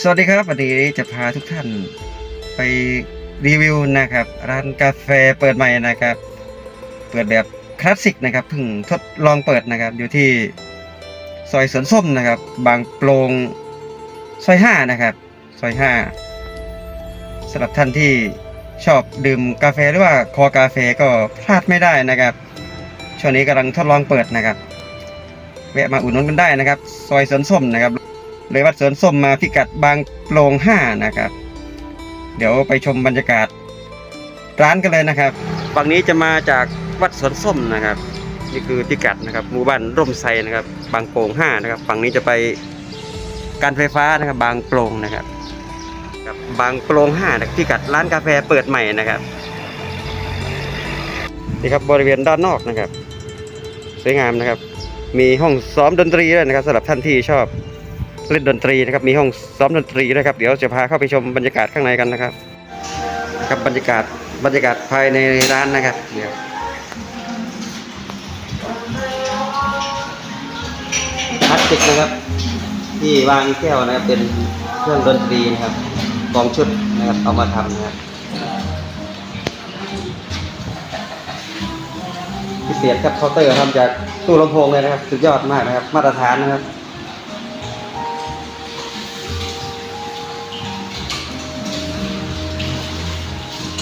สวัสดีครับวันนี้จะพาทุกท่านไปรีวิวนะครับ ร้านกาแฟเปิดใหม่นะครับ เปิดแบบคลาสสิกนะครับเพิ่งทดลองเปิดนะครับ อยู่ที่ซอยสวนส้มนะครับ บางโปรงซอยห้านะครับซอยห้าสำหรับท่านที่ชอบดื่มกาแฟหรือว่าคอกาแฟก็พลาดไม่ได้นะครับช่วงนี้กำลังทดลองเปิดนะครับแวะมาอุดหนุนกันได้นะครับ ซอยสวนส้มนะครับ เลยวัดสวนส้มมาพิกัดบางโปรงห้านะครับ เดี๋ยวไปชมบรรยากาศร้านกันเลยนะครับฝั่งนี้จะมาจากวัดสวนส้มนะครับ นี่คือพิกัดนะครับหมู่บ้านร่มไทรนะครับ บางโปรงห้านะครับฝั่งนี้จะไปการไฟฟ้านะครับ บางโปรงนะครับกับบางโปรงห้านะพิกัดร้านกาแฟเปิดใหม่นะครับนี่ครับบริเวณด้านนอกนะครับ สวยงามนะครับ มีห้องซ้อมดนตรีด้วยนะครับสำหรับท่านที่ชอบ เล่นดนตรีนะครับมีห้องซ้อมดนตรีด้วยครับเดี๋ยวจะพาเข้าไปชมบรรยากาศข้างในกันนะครับครับบรรยากาศบรรยากาศภายในร้านนะครับเดี๋ยวพลาสติกนะครับ ที่วางแก้วนะครับเป็นเครื่องดนตรีนะครับกองชุดนะครับเอามาทำนะครับพิเศษครับเคาน์เตอร์ทำจากตู้ลำโพงเลยนะครับ สุดยอดมากนะครับ มาตรฐานนะครับ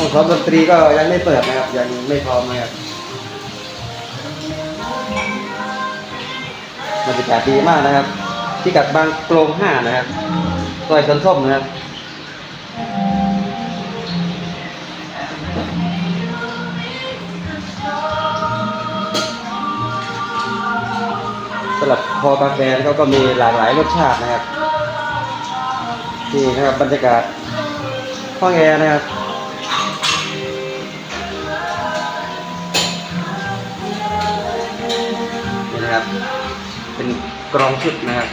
ห้องซ้อมดนตรีก็ยังไม่เปิดนะครับ ยังไม่พร้อมนะครับบรรยากาศดีมากนะครับ ที่กัดบางโปรงห้านะครับซอยสวนส้มนะครับสำหรับคอกาแฟเขาก็มีหลากหลายรสชาตินะครับนี่นะครับบรรยากาศห้องแอร์นะครับ นะครับ เป็นกรองชุดนะครับ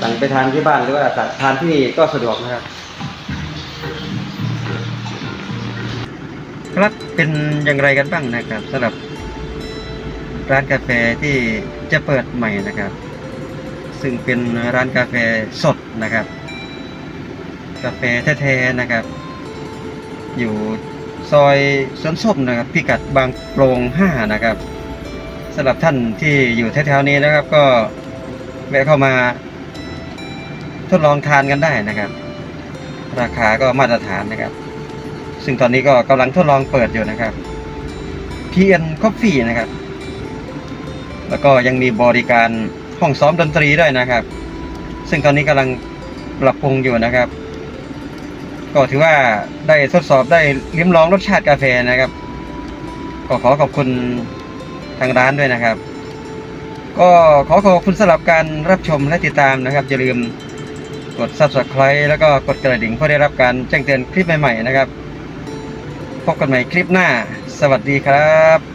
สั่งไปทานที่บ้านหรือว่าทานที่นี่ก็สะดวกนะครับ ครับเป็นอย่างไรกันบ้างนะครับสำหรับร้านกาแฟที่จะเปิดใหม่นะครับ ซึ่งเป็นร้านกาแฟสดนะครับ กาแฟแท้ๆนะครับ อยู่ ซอยสวนส้มนะครับ พิกัดบางโปรงห้านะครับสำหรับท่านที่อยู่แถวๆนี้นะครับ ก็แวะเข้ามา ทดลองทานกันได้นะครับ ราคาก็มาตรฐานนะครับ ซึ่งตอนนี้ก็กำลังทดลองเปิดอยู่นะครับ PN Coffee นะครับ แล้วก็ยังมีบริการห้องซ้อมดนตรีด้วยนะครับ ซึ่งตอนนี้กำลังปรับปรุงอยู่นะครับ ก็ถือว่าได้ทดสอบได้ลิ้มลองรสชาติกาแฟนะครับ ก็ขอขอบคุณทางร้านด้วยนะครับ ก็ขอขอบคุณสำหรับการรับชมและติดตามนะครับอย่าลืมกด subscribe แล้วก็กดกระดิ่งเพื่อได้รับการแจ้งเตือนคลิปใหม่ๆนะครับ พบกันใหม่คลิปหน้า สวัสดีครับ